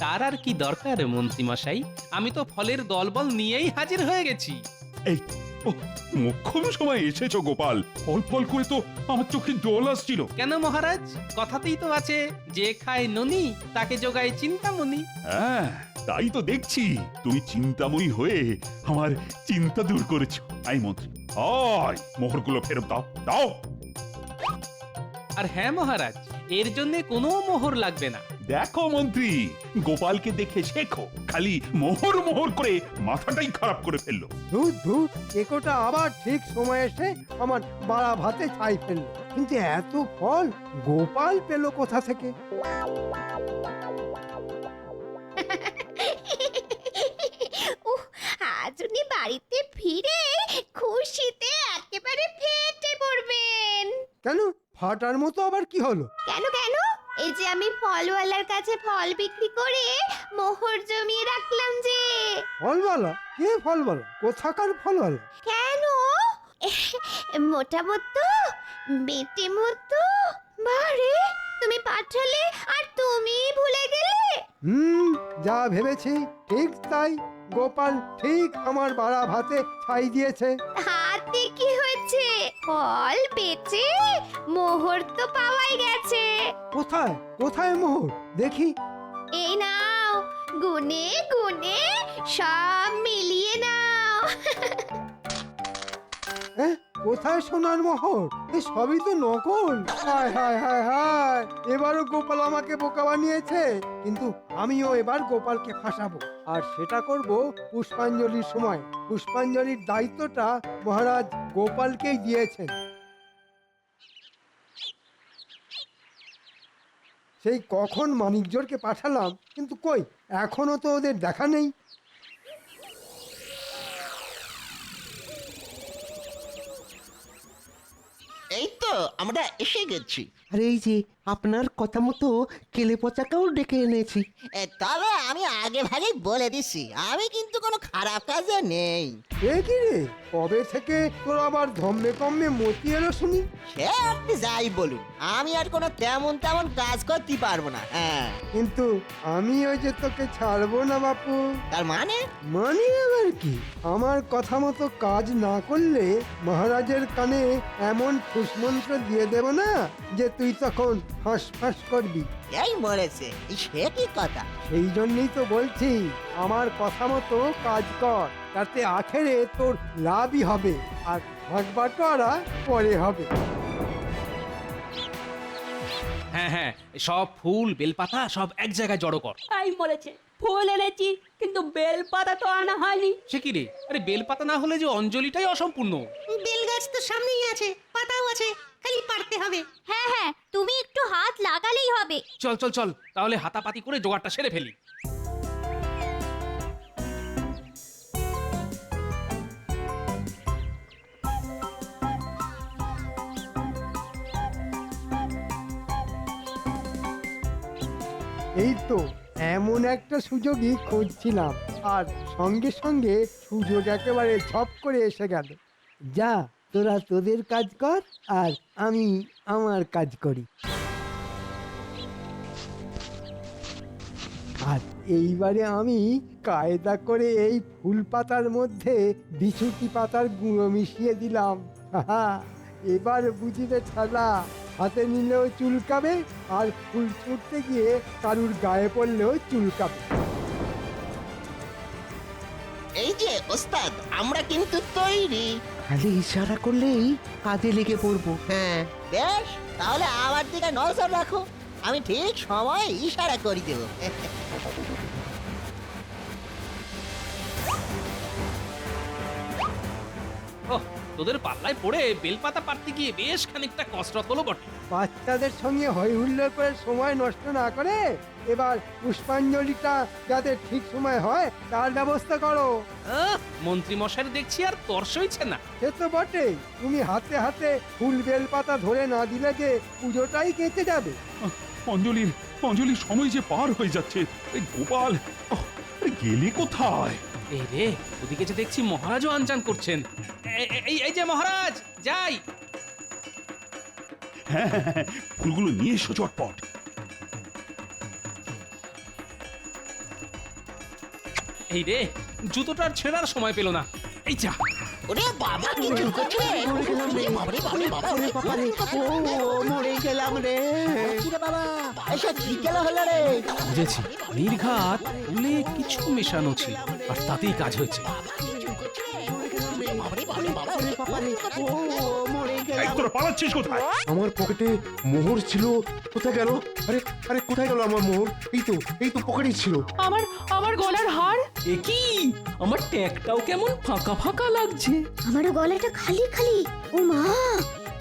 তার আর কি দরকার মন্ত্রীমশাই? আমি তো ফলের দলবল নিয়েই হাজির হয়ে গেছি। এই ও মোক্ষম সময় এসেছ গোপাল। ফল ফল করে তো আমার চোখে জল আসছিল। কেন মহারাজ? কথাতেই তো আছে যে খায় ননি তাকে যোগায় চিন্তামণি। হ্যাঁ তাই তো দেখছি। তুমি চিন্তাময়ী হয়ে আমার চিন্তা দূর করেছ। আই মন্ত্রী। আয় মোহরগুলো ফেরত দাও দাও। আর হ্যাঁ মহারাজ এর জন্য কোনো মোহর লাগবে না। দেখো মন্ত্রী গোপালকে দেখে শেখো খালি মোহর মোহর করে মাথাটাই খারাপ করে ফেলল। ধুর ধুর একোটা আবার ঠিক সময় এসে আমার বাড়া ভাতে ছাই ফেলল। কিন্তু এত ফল গোপাল পেল কোথা থেকে? আজ উনি বাড়িতে ফিরে খুশিতে একেবারে ফেটে পড়বেন। কেন? ফাটার মতো আবার কি হলো? কেন কেন? এই যে আমি ফলওয়ালার কাছে ফল বিক্রি করে মোহর জমিয়ে রাখলাম যে। ফলওয়ালা? কে ফলওয়ালা? কোথাকার ফলওয়ালা? কেন? মোটা মতো বেটে মতো বারে তুমি পাঠালে আর তুমি ভুলে গেলে? হুম যা ভেবেছি ঠিক তাই। গোপাল ঠিক আমার বাড়া ভাতে ছাই দিয়েছে। হাতে কি হয়েছে? ফল বেচে মোহর তো পাওয়াই গেছে। কোথায়? কোথায় মোহর? দেখি। এই নাও গুনে গুনে সব মিলিয়ে নাও। হ্যাঁ কোথায় সোনার মোহর? এ সবই তো নকল। হায় হায় হায় হায়। এবারও গোপাল আমাকে বোকা বানিয়েছে। কিন্তু আমিও এবার গোপালকে ফাঁসাবো। আর সেটা করব পুষ্পাঞ্জলির সময়। পুষ্পাঞ্জলির দায়িত্বটা মহারাজ গোপালকেই দিয়েছেন। সেই কখন মানিকজোরকে পাঠালাম, কিন্তু কই? এখনও তো ওদের দেখা নেই। আমরা এসে গেছি। আরে এই যে আপনার কথা মতো কেলে পচাকেও ডেকে এনেছি। এ, তবে আমি আগে ভাগেই বলে দিছি আমি কিন্তু কোনো খারাপ কাজে নেই। এ কি রে? কবে থেকে তোর আবার ধম্মে কম্মে মতি এলো শুনি? সে আপনি যাই বলুন আমি আর কোনো তেমন তেমন কাজ করতে পারব না হ্যাঁ। কিন্তু আমি ওই যে তোকে ছাড়বো না বাপু। তার মানে? মানে আবার কি? আমার কথা মতো কাজ না করলে মহারাজের কানে এমন ফুসমন্ত্র দিয়ে দেব না যে তুই তখন ফাঁস ফাঁস করবি। এই মরেছে এই সে কি কথা? সেই জন্যই তো বলছি আমার কথা মতো কাজ কর তাতে আখেরে তোর লাভই হবে আর ভাগ বাটোয়ারা পরে হবে। হ্যাঁ হ্যাঁ সব ফুল বেলপাতা সব এক জায়গায় জড়ো কর। তাই মরেছে ফুল এনেছি কিন্তু বেলপাতা তো আনা হয়নি। সে কি রে? আরে বেলপাতা না হলে যে অঞ্জলিটাই অসম্পূর্ণ। বেলগাছ তো সামনেই আছে পাতাও আছে খালি পারতে হবে। হ্যাঁ হ্যাঁ তুমি একটু হাত লাগালেই হবে। চল চল চল তাহলে হাতাপাতি করে জোগাড়টা সেরে ফেলি। এই তো এমন একটা সুযোগই খুঁজছিলাম আর সঙ্গে সঙ্গে সুযোগ একেবারে ঝপ করে এসে গেল। যা তোরা তোদের কাজ কর আর আমি আমার কাজ করি। আর এইবারে আমি কায়দা করে এই ফুল পাতার মধ্যে বিছুটি পাতার গুঁড়ো মিশিয়ে দিলাম। এবার বুঝিবে ছাড়া হাতে নিলেও চুলকাবে আর ফুল ছুটতে গিয়ে কারুর গায়ে পড়লেও চুলকাবে। এই যে, ওস্তাদ, আমরা কিন্তু তৈরি। খালি ইশারা করলেই কাজে লেগে পড়ব। হ্যাঁ বেশ তাহলে আমার দিকে নজর রাখো। আমি ঠিক সময় ইশারা করে দেবো। ওহ তোদের পাল্লায় পড়ে বেলপাতা পারতে গিয়ে বেশ খানিকটা কসরত হলো বটে। বাচ্চাদের সঙ্গে হই হুল্লোড় করে সময় নষ্ট না করে এবার পুষ্পাঞ্জলিটা যাতে ঠিক সময় হয় তার ব্যবস্থা করো। মন্ত্রী মশাই দেখছি আর তর সইছে না। সে তো বটেই। তুমি হাতে হাতে ফুল বেল পাতা ধরে না দিলে যে পুজোটাই কেটে যাবে। অঞ্জলির অঞ্জলির সময় যে পার হয়ে যাচ্ছে। এই গোপাল আহ, আরে গেলে কোথায়? এই রে ওদিকে যে দেখছি মহারাজও আনচান করছেন। এ- এ- এই এই যে মহারাজ যাই। হ্যাঁ হ্যাঁ, হ্যাঁ, ফুলগুলো নিয়ে এসো চটপট এই রে জুতোটার ছেঁড়ার সময় পেল না এই যা ওরে বাবা কি জোর করছে রে বাবারে বাবারে বাবা বাবারে ও মরে গেলাম রে কি বাবা এসব কি গেল হলো রে বুঝেছি নির্ঘাত কিছু মেশানো ছিল আর তাতেই কাজ হয়েছে বাবারে বাবারে বাবা ওরে বাবারে ও মরে এই গেলাম তোরা পালাচ্ছিস কোথায়? আমার পকেটে মোহর ছিল কোথায় গেল? আরে আরে কোথায় গেল আমার মোহর? এই তো এই তো পকেটে ছিল। আমার আমার গলার হার? এ কি? আমার ট্যাগটাও কেমন ফাঁকা ফাঁকা লাগছে। আমারও গলাটা খালি খালি। ও মা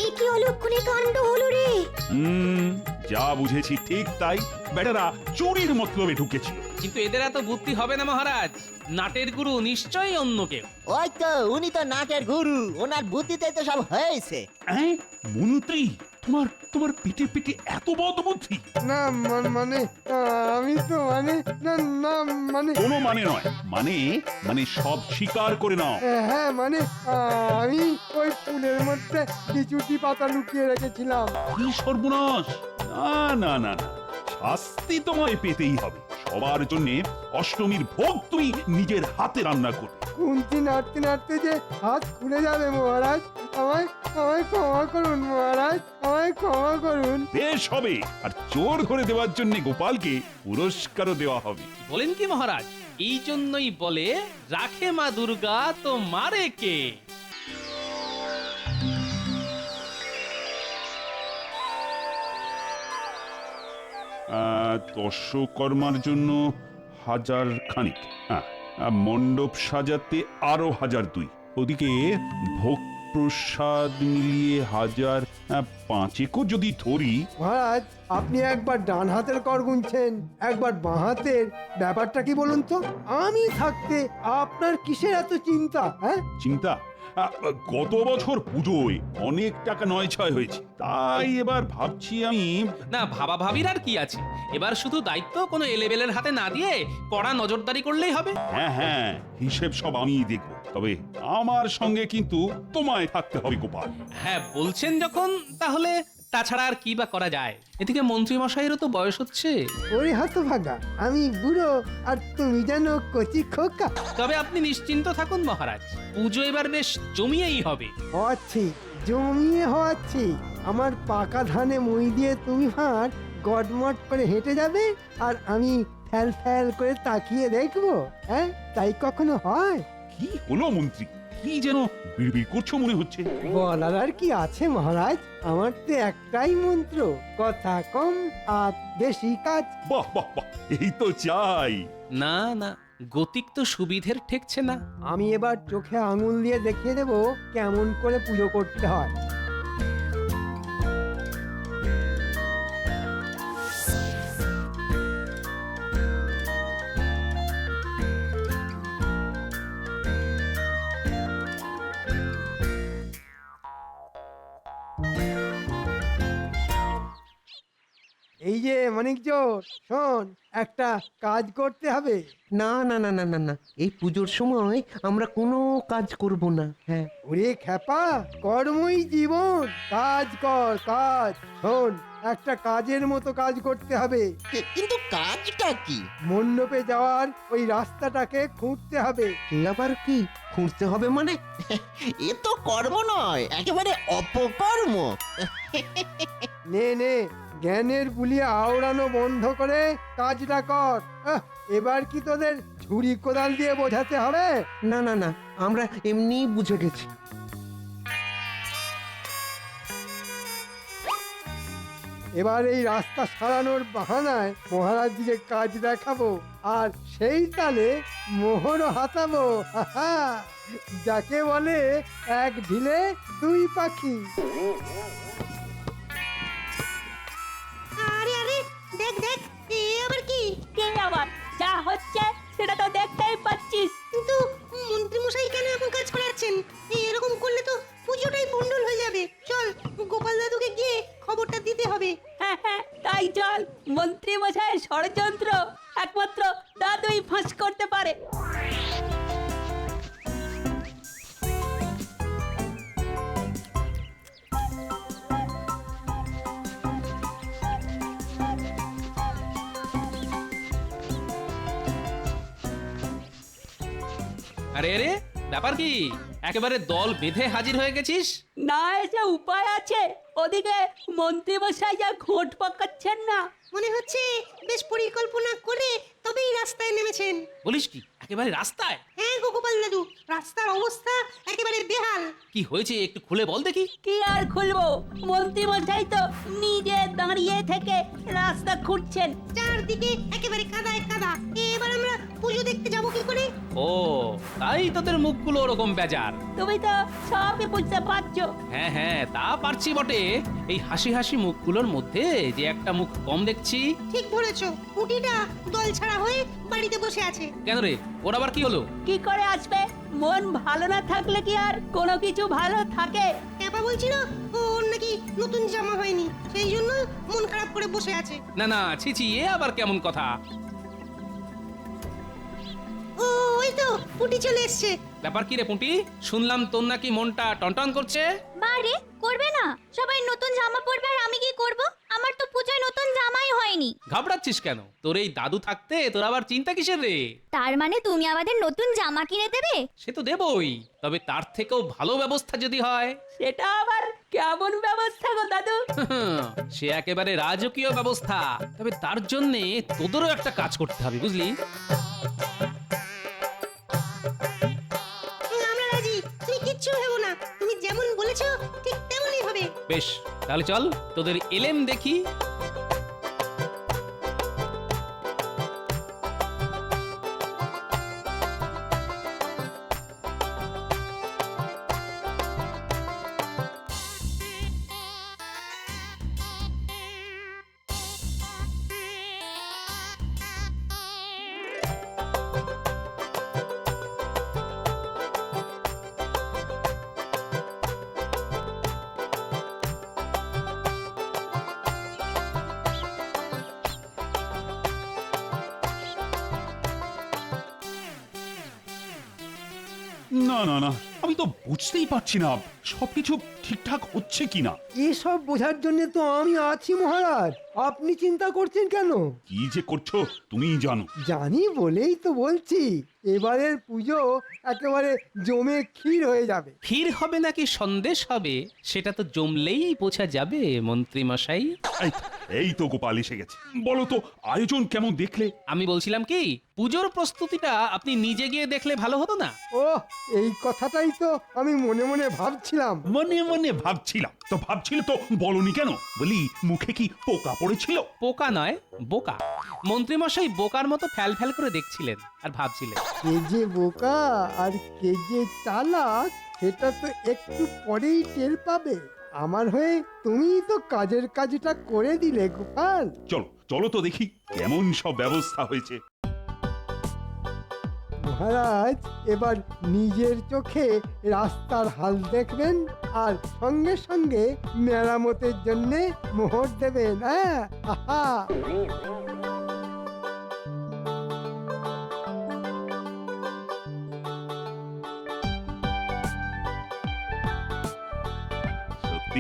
এ কি অলক্ষণে কাণ্ড হলো রে? হুম যা বুঝেছি ঠিক তাই। বেটারা চুরির মতলবে ঢুকেছিল। কিন্তু এদের এত বুদ্ধি হবে না মহারাজ? নাটের গুরু নিশ্চয়ই অন্য কেউ। ওই তো উনি তো নাটের গুরু। ওনার বুদ্ধিতে তো সব হয়েছে। হ্যাঁ মন্ত্রী তোমার তোমার পিঠে পিঠে এত বদ বুদ্ধি। না মান- মানে আহ, আমি তো মানে না না মানে। কোনো মানে নয়। মানে মানে সব স্বীকার করে নাও। আহ, হ্যাঁ মানে আহ, আমি ওই ফুলের মধ্যে কিছুটি পাতা লুকিয়ে রেখেছিলাম। কি সর্বনাশ! না না না না। শাস্তি তোমায় পেতেই হবে। সবার জন্য অষ্টমীর ভোগ তুমি নিজের হাতে রান্না করবে। কুন্তি নাড়তে নাড়তে যে হাত খুলে যাবে মহারাজ আমায় আমায় ক্ষমা করুন মহারাজ আমায় ক্ষমা করুন। বেশ হবে। আর চোর ধরে দেওয়ার জন্য গোপালকে পুরস্কারও দেওয়া হবে। বলেন কি মহারাজ? এই জন্যই বলে রাখে মা দুর্গা তো মারে কে? দর্শকর্মার জন্য হাজার খানিক। হ্যাঁ মণ্ডপ সাজাতে আরও হাজার দুই। ওদিকে ভোগ প্রসাদ মিলিয়ে হাজার পাঁচেকও যদি ধরি। মহারাজ আপনি একবার ডান হাতের কর গুনছেন একবার বাঁ হাতের। ব্যাপারটা কি বলুন তো? আমি থাকতে আপনার কিসের এত চিন্তা হ্যাঁ? চিন্তা? গত বছর পুজোয় অনেক টাকা নয় ছয় হয়েছে। তাই এবার ভাবছি আমি না ভাবা ভাবির আর কি আছে? এবার শুধু দায়িত্ব কোনো এলেবেলের হাতে না দিয়ে কড়া নজরদারি করলেই হবে। হ্যাঁ হ্যাঁ হিসেব সব আমি দেখব। তবে আমার সঙ্গে কিন্তু তোমায় থাকতে হবে গোপাল। হ্যাঁ বলছেন যখন তাহলে তাছাড়া আর কি বা করা যায়? এদিকে মন্ত্রী মশাইয়েরও তো বয়স হচ্ছে। ওরে হাত ভাগা আমি বুড়ো আর তুমি যেন কচি খোকা। তবে আপনি নিশ্চিন্ত থাকুন মহারাজ পুজো এবার বেশ জমিয়েই হবে। হওয়াচ্ছি জমিয়ে হওয়াচ্ছি। আমার পাকা ধানে মই দিয়ে তুমি ভাঁড় গটমট করে হেঁটে যাবে আর আমি ফ্যাল ফ্যাল করে তাকিয়ে দেখব হ্যাঁ? তাই কখনো হয়? কি হলো মন্ত্রী? কি যেন বিড়বিড় করছ মনে হচ্ছে? বলার আর কি আছে মহারাজ? আমার তো একটাই মন্ত্র কথা কম আর বেশি কাজ। বাহ বাহ বাহ এই তো চাই। না না গতিক তো সুবিধের ঠেকছে না। আমি এবার চোখে আঙুল দিয়ে দেখিয়ে দেবো কেমন করে পুজো করতে হয়। যে মানিক শোন একটা কাজ করতে হবে। না না না না না না এই পুজোর সময় আমরা কোনো কাজ করব না হ্যাঁ। ওরে খ্যাপা কর্মই জীবন কাজ কর কাজ। শোন একটা কাজের মতো কাজ করতে হবে। কি- কিন্তু কাজটা কি? মণ্ডপে যাওয়ার ওই রাস্তাটাকে খুঁড়তে হবে। এ আবার কি? খুঁড়তে হবে মানে? এ তো কর্ম নয় একেবারে অপকর্ম। নে নে জ্ঞানের বুলিয়ে আওড়ানো বন্ধ করে কাজটা কর। আহ, এবার কি তোদের ঝুড়ি কোদাল দিয়ে বোঝাতে হবে? না না না আমরা এমনি বুঝে গেছি। এবার এই রাস্তা সারানোর বাহানায় মহারাজজিকে কাজ দেখাবো আর সেই তালে মোহরও হাতাবো। হাহা, যাকে বলে এক ঢিলে দুই পাখি। দেখ আবার কি? কে আবার? যা হচ্ছে সেটা তো দেখতেই পাচ্ছিস। কিন্তু মন্ত্রী মশাই কেন এমন কাজ করাচ্ছেন? এরকম করলে তো পুজোটাই পন্ডল হয়ে যাবে। চল গোপাল দাদুকে গিয়ে খবরটা দিতে হবে। হ্যাঁ হ্যাঁ তাই চল। মন্ত্রী মশাই ষড়যন্ত্র। আরে আরে ব্যাপার কি? একেবারে দল বেঁধে হাজির হয়ে গেছিস? না এসে উপায় আছে। ওদিকে মন্ত্রী মশাই যা ঘোট পাকাচ্ছেন না। মনে হচ্ছে বেশ পরিকল্পনা করে তবেই রাস্তায় নেমেছেন। বলিস কি? একেবারে রাস্তায়? হ্যাঁ গোপাল দাদু রাস্তার অবস্থা একেবারে বেহাল। কি হয়েছে একটু খুলে বল দেখি। কি আর খুলবো? মন্ত্রী মশাই তো নিজে দাঁড়িয়ে থেকে রাস্তা খুঁড়ছেন। চারদিকে একেবারে কাদায় কাদা। এবার আমরা পুজো দেখতে যাব কি করে? ও তাই তোদের মুখগুলো ওরকম বেজার। তুমি তো সবই বুঝতে পারছ। হ্যাঁ হ্যাঁ তা পারছি বটে। এই হাসি হাসি মুখগুলোর মধ্যে যে একটা মুখ কম দেখছি। ঠিক ধরেছো কুটিটা দল ছাড়া হয়ে বাড়িতে বসে আছে। কেন রে? ওর আবার কি হলো? কি করে আসবে? মন ভালো না থাকলে কি আর কোনো কিছু ভালো থাকে? ক্যাপা বলছিল ওর নাকি নতুন জামা হয়নি। সেই জন্য মন খারাপ করে বসে আছে। না না ছি ছি এ আবার কেমন কথা? ও ওই তো পুটি চলে এসছে। ব্যাপার কি রে পুঁটি? শুনলাম তোর নাকি মনটা টনটন করছে। বারে করবে না। সবাই নতুন জামা পরবে আর আমি কি করব? আমার তো পূজায় নতুন জামাই হয়নি। ঘাবড়াচ্ছিস কেন? তোর এই দাদু থাকতে তোর আবার চিন্তা কিসের রে? তার মানে তুমি আমাদের নতুন জামা কিনে দেবে? সে তো দেবই। তবে তার থেকেও ভালো ব্যবস্থা যদি হয়। সেটা আবার কেমন ব্যবস্থা গো দাদু? সে একেবারে রাজকীয় ব্যবস্থা। তবে তার জন্য তোদেরও একটা কাজ করতে হবে বুঝলি? বেশ তাহলে চল তোদের এলেম দেখি। না না না, আমি তো বুঝতেই পারছি না, সবকিছু ঠিকঠাক হচ্ছে কিনা। এসব বোঝার জন্য তো আমি আছি, মহারাজ। আপনি চিন্তা করছেন কেন? কি যে করছ তুমিই জানো। জানি বলেই তো বলছি এবারের পুজো একেবারে জমে ক্ষীর হয়ে যাবে। ক্ষীর হবে নাকি সন্দেশ হবে সেটা তো জমলেই বোঝা যাবে মন্ত্রী মশাই এই তো, এই তো গোপাল এসে গেছে। বলো তো আয়োজন কেমন দেখলে? আমি বলছিলাম কি পুজোর প্রস্তুতিটা আপনি নিজে গিয়ে দেখলে ভালো হতো না? ও এই কথাটাই তো আমি মনে মনে ভাবছিলাম। মনে মনে ভাবছিলাম। তো ভাবছিল তো বলনি কেন? বলি মুখে কি পোকা পড়েছিল? পোকা নয় বোকা। মন্ত্রীমশাই বোকার মতো ফ্যাল ফ্যাল করে দেখছিলেন আর ভাবছিলেন। কে যে বোকা আর কে যে চালাক সেটা তো একটু পরেই টের পাবে। আমার হয়ে তুমি তো কাজের কাজটা করে দিলে গোপাল। চলো চলো তো দেখি কেমন সব ব্যবস্থা হয়েছে। মহারাজ, এবার নিজের চোখে রাস্তার হাল দেখবেন আর সঙ্গে সঙ্গে মেরামতের জন্য মোহর দেবেন হ্যাঁ? আহা!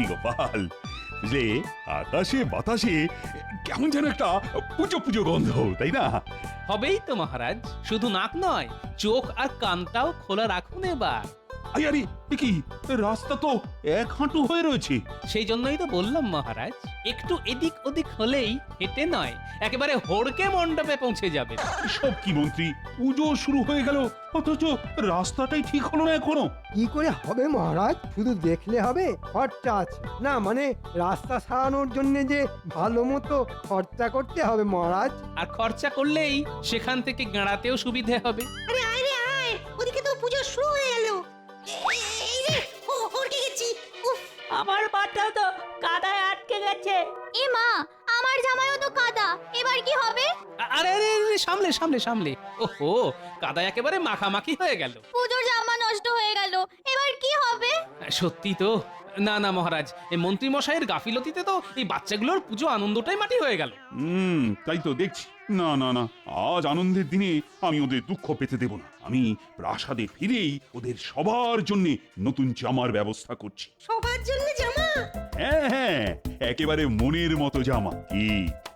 গোপাল বুঝলে আকাশে বাতাসে কেমন যেন একটা পুজো পুজো গন্ধ, তাই না? হবেই তো মহারাজ শুধু নাক নয় চোখ আর কানটাও খোলা রাখুন এবার। আরে আরে এ কি? রাস্তা তো এক হাঁটু হয়ে রয়েছে। সেই জন্যই তো বললাম মহারাজ একটু এদিক ওদিক হলেই হেঁটে নয় একেবারে হড়কে মণ্ডপে পৌঁছে যাবে। সব কি মন্ত্রী? পুজো শুরু হয়ে গেল অথচ রাস্তাটাই ঠিক হলো না এখনও। কি করে হবে মহারাজ? শুধু দেখলে হবে খরচা আছে। না মানে রাস্তা সারানোর জন্য যে ভালো মতো খরচা করতে হবে মহারাজ। আর খরচা করলেই সেখান থেকে গাঁড়াতেও সুবিধে হবে। আরে আয় রে আয়! ওদিকে তো পুজো শুরু হয়ে গেল। গেছে এ মা আমার জামাইও তো কাদা। এবার কি হবে? আরে আরে আরে, সামলে সামলে সামলে। ওহো কাদা একেবারে মাখামাখি হয়ে গেল। পুজোর জামা নষ্ট হয়ে গেল। এবার কি হবে? সত্যি তো। না না মহারাজ এই মন্ত্রী মশাইয়ের গাফিলতিতে তো এই বাচ্চাগুলোর পুজো আনন্দটাই মাটি হয়ে গেল। হুম তাই তো দেখছি। না না না আজ আনন্দের দিনে আমি ওদের দুঃখ পেতে দেব না। আমি প্রাসাদে ফিরেই ওদের সবার জন্য নতুন জামার ব্যবস্থা করছি। সবার জন্য জামা? হ্যাঁ হ্যাঁ একেবারে মনের মতো জামা। কি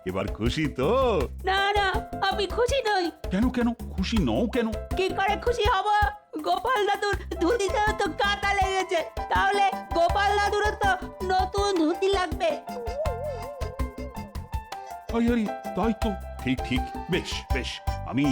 এবার খুশি তো? না না আমি খুশি নই। কেন কেন? খুশি নও কেন? কি করে খুশি হব? গোপাল দাদুর ধুতিতেও তো কাটা লেগেছে তাহলে গোপাল দাদুরও তো নতুন ধুতি লাগবে। আরে আরে তাই তো। ঠিক ঠিক বেশ বেশ। আমি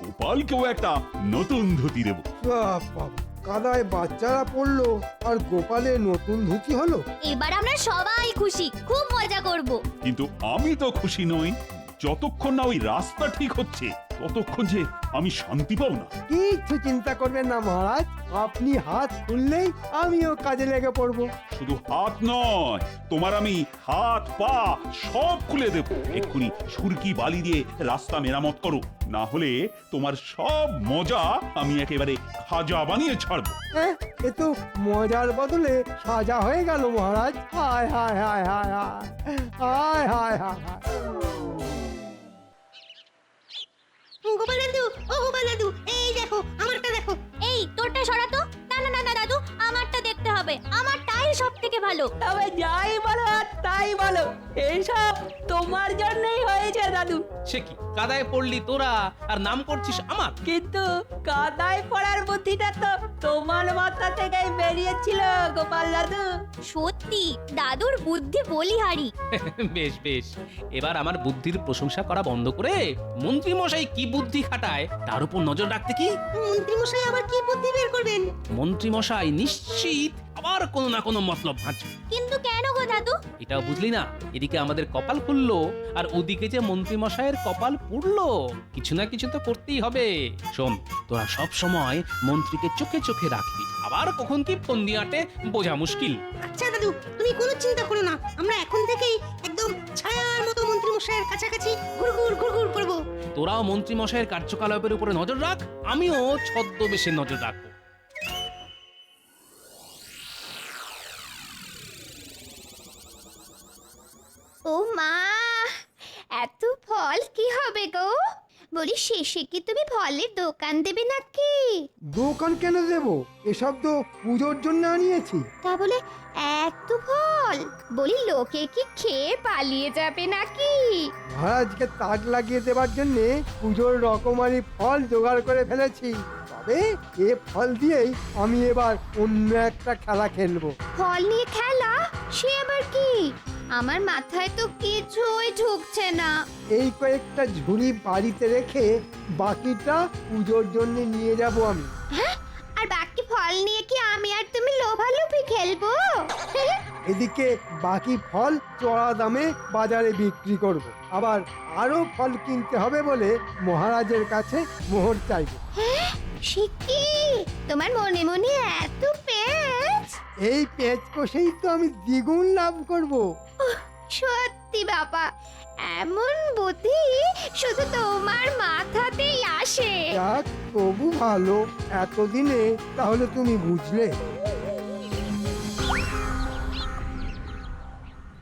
গোপালকেও একটা নতুন ধুতি দেব। বাবা, কাদায় বাচ্চারা পড়ল আর গোপালের নতুন ধুতি হলো। এবার আমরা সবাই খুশি খুব মজা করব। কিন্তু আমি তো খুশি নই। যতক্ষণ না ওই রাস্তা ঠিক হচ্ছে। ততক্ষণ যে আমি শান্তি পাবো না? কিচ্ছু চিন্তা করবেন না মহারাজ। আপনি হাত খুললেই আমিও কাজে লেগে পড়ব। শুধু হাত নয় তোমার আমি হাত পা সব খুলে দেব। এক্ষুনি সুরকি বালি দিয়ে রাস্তা মেরামত করো। না হলে তোমার সব মজা আমি একেবারে খাজা বানিয়ে ছাড়বো। হ্যাঁ এ তো মজার বদলে সাজা হয়ে গেল মহারাজ। হায় হায় হায় হায় হায়। হায় হায় হায় হায়। গোপাল দাদু ও গোপাল দাদু এই দেখো আমারটা দেখো। এই তোরটা সরাতো। ভালো। তবে যাই বলো আর তাই বলো এইসব তোমার জন্যই হয়েছে দাদু। সে কি কাদায় পড়লি তোরা আর নাম করছিস আমার? কিন্তু কাদায় পড়ার বুদ্ধিটা তো তোমার মাথা থেকেই বেরিয়েছিল গোপাল দাদু। সত্যি দাদুর বুদ্ধি বলিহারি। বেশ বেশ। এবার আমার বুদ্ধির প্রশংসা করা বন্ধ করে মন্ত্রী মশাই কি বুদ্ধি খাটায় তার উপর নজর রাখতে কি? মন্ত্রী মশাই আবার কি বুদ্ধি বের করবেন? মন্ত্রী মশাই নিশ্চিত আবার কোনো না কোনো মতলব ভাঁজবে। কিন্তু কেন গো দাদু? এটাও বুঝলি না? এদিকে আমাদের কপাল খুললো আর ওদিকে যে মন্ত্রী মশাইয়ের কপাল পুড়লো কিছু না কিছু তো করতেই হবে। শোন তোরা সব সময় মন্ত্রীকে চোখে চোখে রাখবি আবার কখন কি ফোন দিয়ে আটে বোঝা মুশকিল। আচ্ছা দাদু তুমি কোনো চিন্তা করো না। আমরা এখন থেকেই একদম ছায়ার মতো মন্ত্রী মশাইয়ের কাছাকাছি ঘুরঘুর ঘুরঘুর করব। তোরাও মন্ত্রী মশাইয়ের কার্যকলাপের উপরে নজর রাখ আমিও ছদ্মবেশে নজর রাখব। ও মা এত ফল কি হবে গো? বলি শেষে কি তুমি ফলের দোকান দেবে নাকি? দোকান কেন দেব? এসব তো পুজোর জন্য আনিয়েছি। তা বলে এত ফল? বলি লোকে কি খেয়ে পালিয়ে যাবে নাকি? মহারাজকে তাক লাগিয়ে দেবার জন্য পুজোর রকমারি ফল জোগাড় করে ফেলেছি। তবে এ ফল দিয়েই আমি এবার অন্য একটা খেলা খেলব। ফল নিয়ে খেলা? সে আবার কি? আমার মাথায় তো কিছুই ঢুকছে না। এই কয়েকটা ঝুড়ি বাড়িতে রেখে বাকিটা পুজোর জন্য নিয়ে যাব আমি। হ্যাঁ? আর বাকি ফল নিয়ে কি আমি আর তুমি লোভালোভি খেলব? এদিকে বাকি ফল চড়া দামে বাজারে বিক্রি করব। আবার আরও ফল কিনতে হবে বলে মহারাজের কাছে মোহর চাইব। হ্যাঁ? সে কি? তোমার মনে মনে এত পেঁচ? এই পেঁচ কষেই তো আমি দ্বিগুণ লাভ করব। সত্যি বাবা এমন বুদ্ধি শুধু তোমার মাথাতেই আসে। যাক তবু ভালো এতদিনে তাহলে তুমি বুঝলে।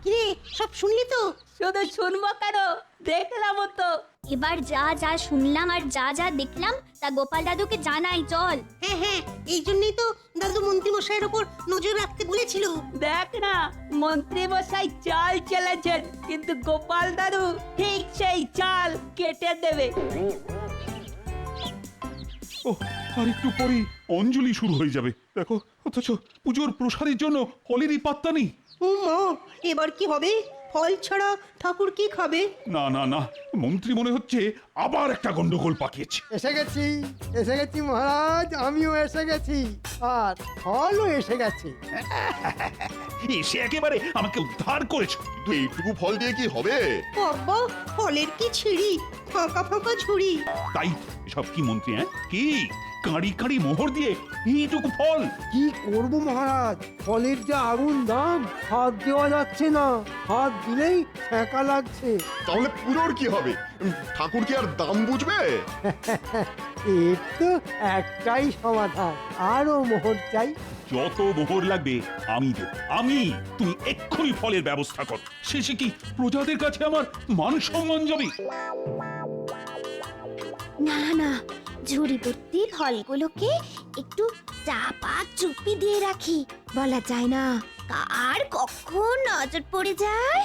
কিরে সব শুনলি তো? শুধু শুনব কেন? দেখলাম তো। এবার যা যা শুনলাম আর যা যা দেখলাম তা গোপাল দাদুকে জানাই চল। হ্যাঁ হ্যাঁ এই জন্যই তো দাদু মন্ত্রী মশাইয়ের ওপর নজর রাখতে বলেছিল। দেখ না মন্ত্রী মশাই চাল চলেছেন কিন্তু গোপাল দাদু ঠিক সেই চাল কেটে দেবে। ও আর একটু পরেই অঞ্জলি শুরু হয়ে যাবে। দেখো অথচ পুজোর প্রসাদের জন্য ফলেরই পাত্তা নেই। ও মা এবার কি হবে? ফল ছাড়া ঠাকুর কি খাবে? না না না। মন্ত্রী মনে হচ্ছে আবার একটা গন্ডগোল পাকিয়েছে। এসে গেছি এসে গেছি মহারাজ আমিও এসে গেছি। আর ফলও এসে গেছে। এসে একেবারে আমাকে উদ্ধার করেছ। কিন্তু এইটুকু ফল দিয়ে কি হবে? বাবা ফলের কি ছিঁড়ি? ফাঁকা ফাঁকা ঝুড়ি। তাই সব কি মন্ত্রী হ্যাঁ? কি? কাঁড়ি কাঁড়ি মোহর দিয়ে এইটুকু ফল। কি করব মহারাজ? ফলের যা আগুন দাম হাত দেওয়া যাচ্ছে না। হাত দিলেই ফেঁকা লাগছে। তাহলে পুরোর কি হবে? উম, ঠাকুর কি আর দাম বুঝবে? এর তো একটাই সমাধান। আরও মোহর চাই। যত মোহর লাগবে আমি দেব। আমি তুমি এক্ষুনি ফলের ব্যবস্থা কর। শেষে কি প্রজাদের কাছে আমার মান সম্মান যাবে? না না ঝুড়ি ভর্তি ফলগুলোকে একটু চাপা চুপি দিয়ে রাখি। বলা যায় না। কার কখন নজর পড়ে যায়।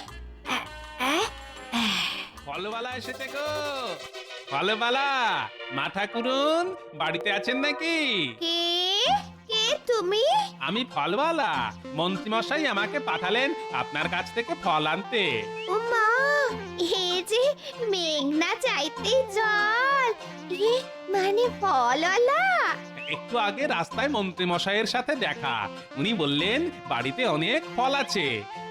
ফলওয়ালা এসেছে গো। ফলবালা মাথা কুরুন বাড়িতে আছেন নাকি? কে? কে তুমি? আমি ফলওয়ালা। মন্ত্রীমশাই আমাকে পাঠালেন আপনার কাছ থেকে ফল আনতে। ও মা যে মেঘনা চাইতে জল। এ মানে ফলওয়ালা? একটু আগে রাস্তায় মন্ত্রী মন্ত্রীমশাইয়ের সাথে দেখা। উনি বললেন বাড়িতে অনেক ফল আছে।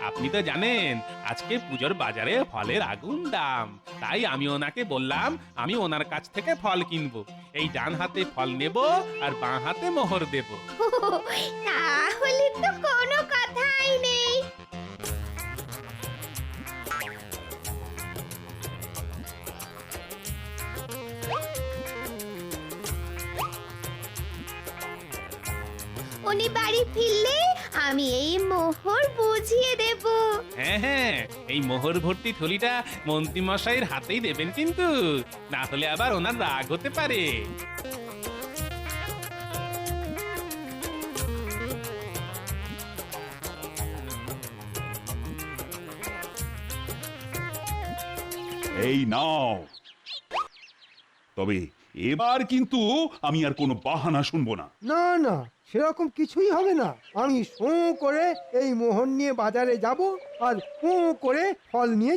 আপনি তো জানেন আজকে পুজোর বাজারে ফলের আগুন দাম। তাই আমি ওনাকে বললাম আমি ওনার কাছ থেকে ফল কিনবো। এই ডান হাতে ফল নেব আর বাঁ হাতে মোহর দেব। তাহলে তো কোনো কথাই নেই। উনি বাড়ি ফিরলে আমি এই মোহর বুঝিয়ে দেব। হ্যাঁ হ্যাঁ এই মোহর ভর্তি থলিটা মন্ত্রীমশাইয়ের হাতেই দেবেন কিন্তু না হলে আবার ওনার রাগ হতে পারে। এই নাও। তবে এবার কিন্তু আমি আর কোনো বাহানা শুনব না। না না সেরকম কিছুই হবে না। আমি শোঁ করে এই মোহন নিয়ে বাজারে যাব আর ফোঁ করে ফল নিয়ে